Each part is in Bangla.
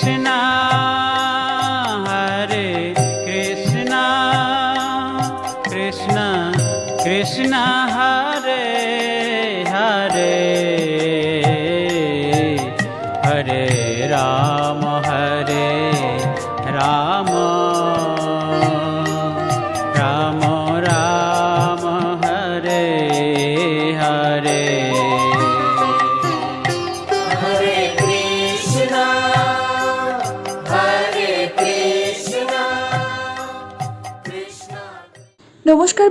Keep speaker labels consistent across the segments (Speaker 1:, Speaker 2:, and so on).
Speaker 1: Krishna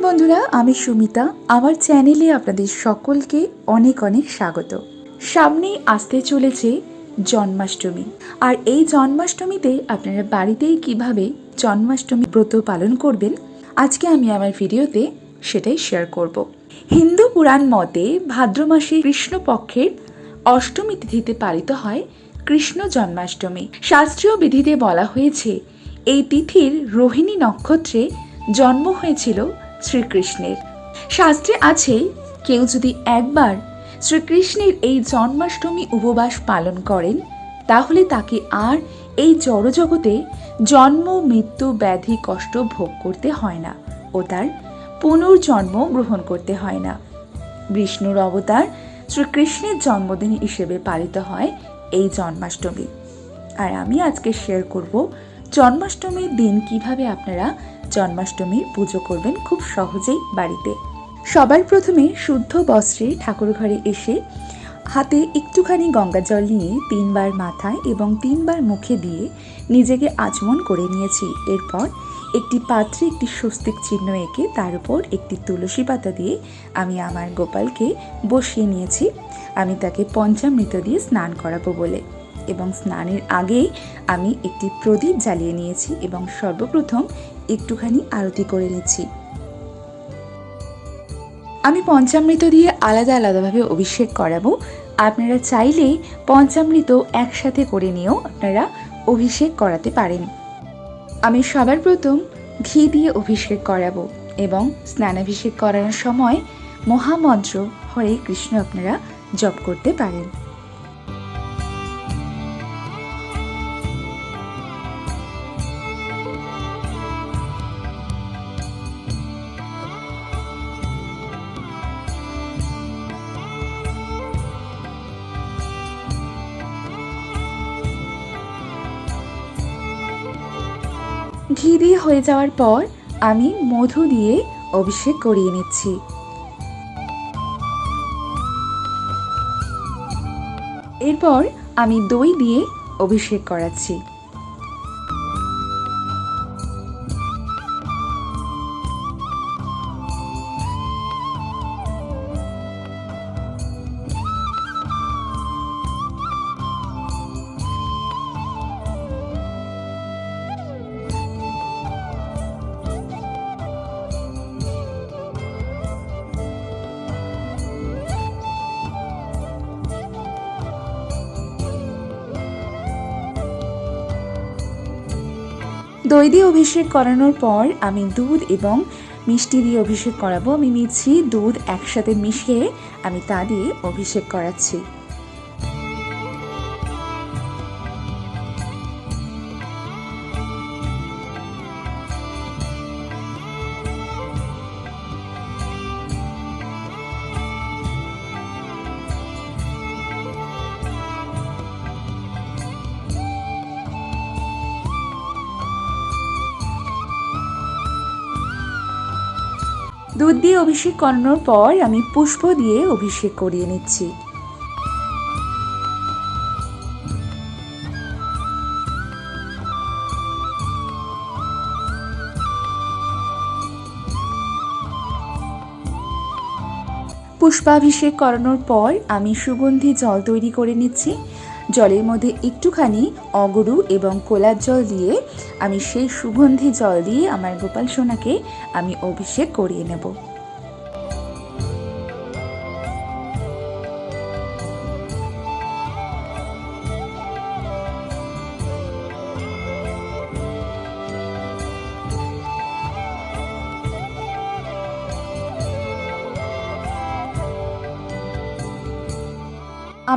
Speaker 2: বন্ধুরা আমি সুমিতা আমার চ্যানেলে আপনাদের সকলকে অনেক অনেক স্বাগত সামনেই আসতে চলেছে জন্মাষ্টমী আর এই জন্মাষ্টমীতে আপনারা বাড়িতেই কিভাবে জন্মাষ্টমী ব্রত পালন করবেন আজকে আমি আমার ভিডিওতে সেটাই শেয়ার করব হিন্দু পুরাণ মতে ভাদ্র মাসে কৃষ্ণপক্ষের অষ্টমী তিথিতে পালিত হয় কৃষ্ণ জন্মাষ্টমী শাস্ত্রীয় বিধিতে বলা হয়েছে এই তিথির রোহিণী নক্ষত্রে জন্ম হয়েছিল শ্রীকৃষ্ণের শাস্ত্রে আছেই কেউ যদি একবার শ্রীকৃষ্ণের এই জন্মাষ্টমী উপবাস পালন করেন তাহলে তাকে আর এই জড়জগতে জন্ম মৃত্যু ব্যাধি কষ্ট ভোগ করতে হয় না ও তার পুনর্জন্ম গ্রহণ করতে হয় না বিষ্ণুর অবতার শ্রীকৃষ্ণের জন্মদিন হিসেবে পালিত হয় এই জন্মাষ্টমী আর আমি আজকে শেয়ার করব জন্মাষ্টমীর দিন কিভাবে আপনারা জন্মাষ্টমীর পুজো করবেন খুব সহজেই বাড়িতে সবার প্রথমে শুদ্ধ বস্ত্রে ঠাকুর ঘরে এসে হাতে একটুখানি গঙ্গা জল নিয়ে তিনবার মাথায় এবং তিনবার মুখে দিয়ে নিজেকে আচমন করে নিয়েছি এরপর একটি পাত্রে একটি স্বস্তিক চিহ্ন এঁকে তার উপর একটি তুলসী পাতা দিয়ে আমি আমার গোপালকে বসিয়ে নিয়েছি আমি তাকে পঞ্চামৃত দিয়ে স্নান করাবো বলে এবং স্নানের আগেই আমি একটি প্রদীপ জ্বালিয়ে নিয়েছি এবং সর্বপ্রথম একটুখানি আরতি করে নিচ্ছি আমি পঞ্চামৃত দিয়ে আলাদা আলাদাভাবে অভিষেক করাবো আপনারা চাইলে পঞ্চামৃত একসাথে করে নিয়েও আপনারা অভিষেক করাতে পারেন আমি সবার প্রথম ঘি দিয়ে অভিষেক করাবো এবং স্নানাভিষেক করানোর সময় মহামন্ত্র হরে কৃষ্ণ আপনারা জপ করতে পারেন ঘি দিয়ে হয়ে যাওয়ার পর আমি মধু দিয়ে অভিষেক করিয়ে নিচ্ছি এরপর আমি দই দিয়ে অভিষেক করাচ্ছি দই দিয়ে অভিষেক করানোর পর আমি দুধ এবং মিষ্টি দিয়ে অভিষেক করাবো আমি মিছি দুধ একসাথে মিশিয়ে আমি তা দিয়ে অভিষেক করাচ্ছি দুধ দিয়ে অভিষেক করানোর পর আমি পুষ্প দিয়ে অভিষেক করিয়ে নিচ্ছি পুষ্পাভিষেক করানোর পর আমি সুগন্ধি জল তৈরি করে নিচ্ছি জলের মধ্যে একটুখানি অগরু এবং কোলার জল দিয়ে আমি সেই সুগন্ধি জল দিয়ে আমার গোপাল সোনাকে আমি অভিষেক করিয়ে নেবো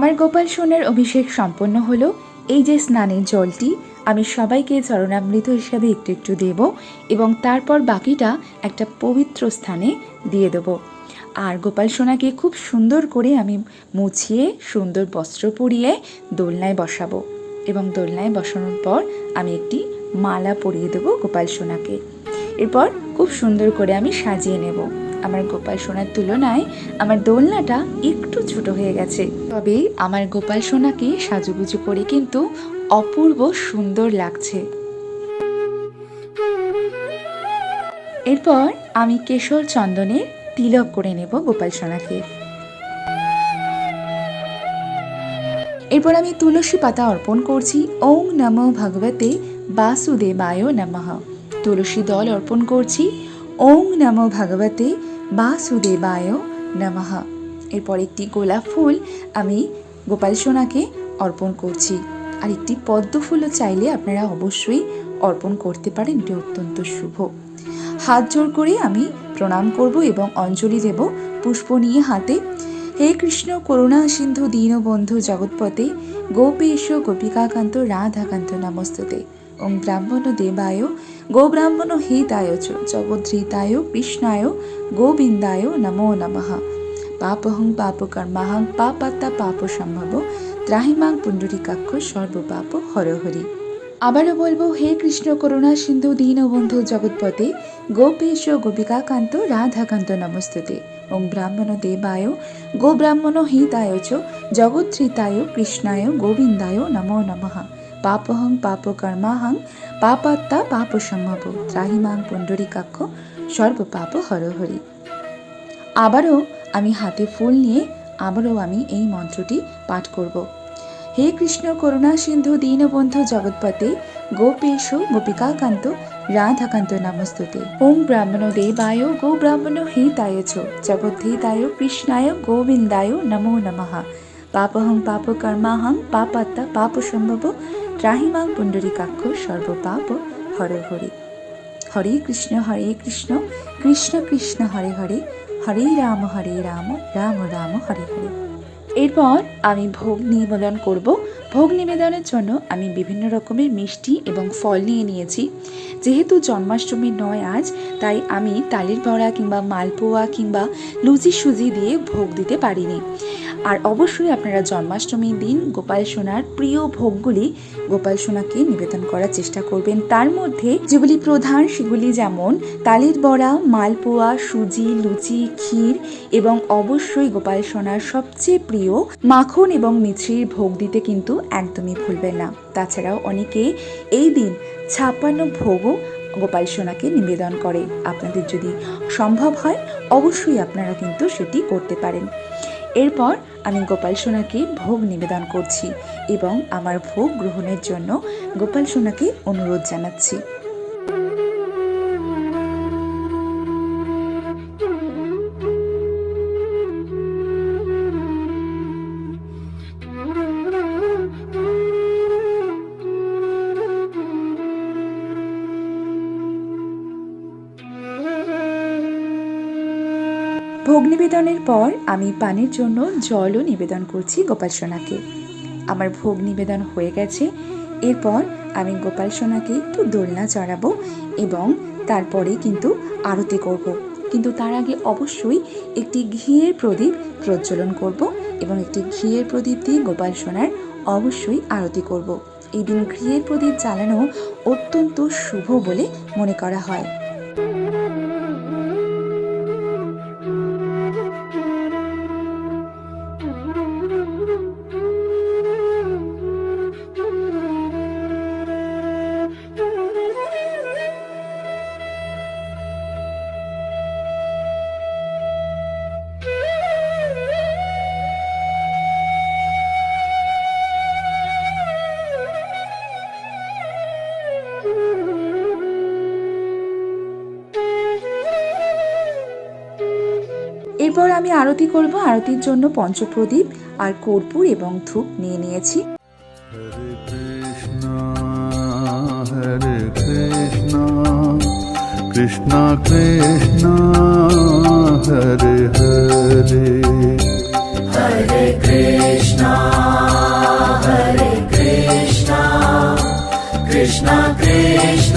Speaker 2: আমার গোপাল সোনার অভিষেক সম্পন্ন হলো এই যে স্নানের জলটি আমি সবাইকে চরণামৃত হিসাবে একটু একটু দেব এবং তারপর বাকিটা একটা পবিত্র স্থানে দিয়ে দেব আর গোপাল সোনাকে খুব সুন্দর করে আমি মুছিয়ে সুন্দর বস্ত্র পরিয়ে দোলনায় বসাবো এবং দোলনায় বসানোর পর আমি একটি মালা পরিয়ে দেবো গোপাল সোনাকে এরপর খুব সুন্দর করে আমি সাজিয়ে নেব আমার গোপাল সোনার তুলনায় আমার দোলনাটা একটু ছোট হয়ে গেছে তবে আমার গোপাল সোনাকে সাজুগুজু করে কিন্তু অপূর্ব সুন্দর লাগছে এরপর আমি কেশর চন্দনের তিলক করে নেব গোপাল সোনাকে এরপর আমি তুলসী পাতা অর্পণ করছি ওং নম ভগবতে বাসুদেবায় নমঃ তুলসী দল অর্পণ করছি ওং নম ভগবতে বাসুদেবায় নমঃ এরপর একটি গোলাপ ফুল আমি গোপাল সোনাকে অর্পণ করছি আর একটি পদ্ম ফুলও চাইলে আপনারা অবশ্যই অর্পণ করতে পারেন এটি অত্যন্ত শুভ হাত জোর করে আমি প্রণাম করব এবং অঞ্জলি দেব পুষ্প নিয়ে হাতে হে কৃষ্ণ করুণা সিন্ধু দীনবন্ধু জগৎপতে গোপেশ গোপিকাকান্ত রাধাকান্ত নমস্ততে ওং ব্রাহ্মণ দেবায় গোব্রাহ্মণ হিতায় চ জগদ্ধৃতায় কৃষ্ণায় গোবিন্দায় নমো নমঃ পাপহং পাপকর্মাহং পাপাত্তা পাপ সম্ভব ত্রাহিমাং পুণ্ডরিকাক্ষ সর্বপাপ হরহরি আবারও বলবো হে কৃষ্ণ করুণা সিন্ধু দীনবন্ধু জগৎপতে গোপেশ গোপিকাকান্ত রাধাকান্ত নমস্তুতে ওং ব্রাহ্মণ দেবায় গো ব্রাহ্মণ হিতায় চ জগৎত্রিতায় কৃষ্ণায় গোবিন্দায় নমো নমঃ পাপহং পাপ কর্মাহং পাপাত্মা পাপ সম্ভব ত্রাহিমাং পুণ্ডরীকাক্ষ সর্বপাপ হরি আবারও আমি হাতে ফুল নিয়ে আবারও আমি এই মন্ত্রটি পাঠ করব হে কৃষ্ণ করুণা সিন্ধু দীনবন্ধু জগৎপতে গোপেশ গোপিকাকান্ত রাধাকান্ত নমস্তুতে ওম ব্রাহ্মণ দেবায় গো ব্রাহ্মণ হিতায় চ জগদ্ধিতায় কৃষ্ণায় গোবিন্দায় নমো নমঃ পাপহং পাপ কর্মাহং পাপাত্মা পাপ সম্ভব ত্রাহিমাং কাক্ষ সর্বপাপ হরে হরে হরে কৃষ্ণ হরে কৃষ্ণ কৃষ্ণ কৃষ্ণ হরে হরে হরে রাম হরে রাম রাম রাম হরে হরে এরপর আমি ভোগ নিবেদন করব ভোগ নিবেদনের জন্য আমি বিভিন্ন রকমের মিষ্টি এবং ফল নিয়ে নিয়েছি যেহেতু জন্মাষ্টমী নয় আজ তাই আমি তালের বড়া কিংবা মালপোয়া কিংবা লুচি সুজি দিয়ে ভোগ দিতে পারিনি আর অবশ্যই আপনারা জন্মাষ্টমীর দিন গোপাল সোনার প্রিয় ভোগগুলি গোপাল সোনাকে নিবেদন করার চেষ্টা করবেন তার মধ্যে যেগুলি প্রধান সেগুলি যেমন তালের বড়া মালপোয়া সুজি লুচি ক্ষীর এবং অবশ্যই গোপাল সোনার সবচেয়ে প্রিয় মাখন এবং মিছরির ভোগ দিতে কিন্তু একদমই ভুলবেন না তাছাড়াও অনেকে এই দিন ছাপ্পান্ন ভোগও গোপাল সোনাকে নিবেদন করে আপনাদের যদি সম্ভব হয় অবশ্যই আপনারা কিন্তু সেটি করতে পারেন এরপর আমি গোপাল সোনাকে ভোগ নিবেদন করছি এবং আমার ভোগ গ্রহণের জন্য গোপাল সোনাকে অনুরোধ জানাচ্ছি ভোগ নিবেদনের পর আমি পানের জন্য জলও নিবেদন করছি গোপাল সোনাকে আমার ভোগ নিবেদন হয়ে গেছে এরপর আমি গোপাল সোনাকে একটু দোলনা চড়াবো এবং তারপরে কিন্তু আরতি করব। কিন্তু তার আগে অবশ্যই একটি ঘিয়ের প্রদীপ প্রজ্বলন করব এবং একটি ঘিয়ের প্রদীপ দিয়ে গোপাল সোনার অবশ্যই আরতি করব। এই দিন ঘিয়ের প্রদীপ জ্বালানো অত্যন্ত শুভ বলে মনে করা হয় এরপর আমি আরতি করব আরতির জন্য পঞ্চপ্রদীপ আর কর্পূর এবং ধূপ নিয়ে নিয়েছি হরে কৃষ্ণ হরে কৃষ্ণ কৃষ্ণ হরে হরে হরে কৃষ্ণ হরে কৃষ্ণ কৃষ্ণ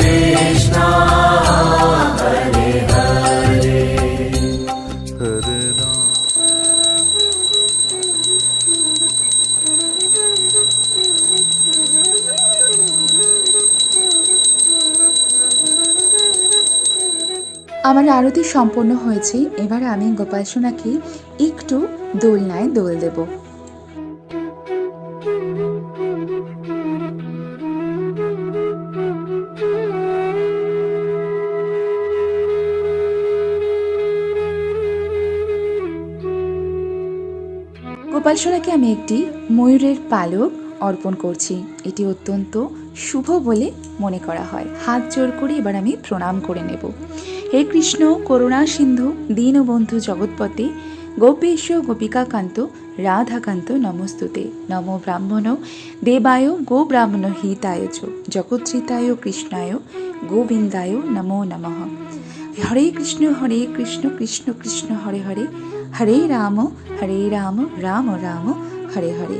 Speaker 2: আরতি সম্পন্ন হয়েছে এবার আমি গোপাল সোনাকে একটু দোলনায় দোল দেব গোপাল সোনাকে আমি একটি ময়ূরের পালক অর্পণ করছি এটি অত্যন্ত শুভ বলে মনে করা হয় হাত জোর করে এবার আমি প্রণাম করে নেব হে কৃষ্ণ করুণা সিন্ধু দীনবন্ধু জগৎপতি গোপেশ গোপিকাকান্ত রাধাকান্ত নমস্তুতে নম ব্রাহ্মণ দেবায় গো ব্রাহ্মণ হিতায় চ জগত্রিতায় কৃষ্ণায় গোবিন্দায় নমো নমঃ হরে কৃষ্ণ হরে কৃষ্ণ কৃষ্ণ কৃষ্ণ হরে হরে হরে রাম হরে রাম রাম রাম হরে হরে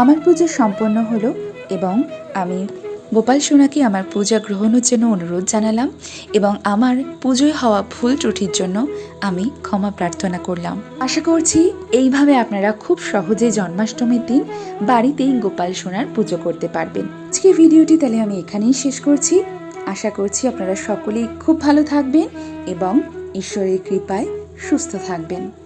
Speaker 2: আমার পুজো সম্পন্ন হলো এবং আমি গোপাল সোনাকে আমার পূজা গ্রহণের জন্য অনুরোধ জানালাম এবং আমার পুজোয় হওয়া ভুল ত্রুটির জন্য আমি ক্ষমা প্রার্থনা করলাম আশা করছি এইভাবে আপনারা খুব সহজে জন্মাষ্টমীর দিন বাড়িতেই গোপাল সোনার পুজো করতে পারবেন আজকে ভিডিওটি তাহলে আমি এখানেই শেষ করছি আশা করছি আপনারা সকলেই খুব ভালো থাকবেন এবং ঈশ্বরের কৃপায় সুস্থ থাকবেন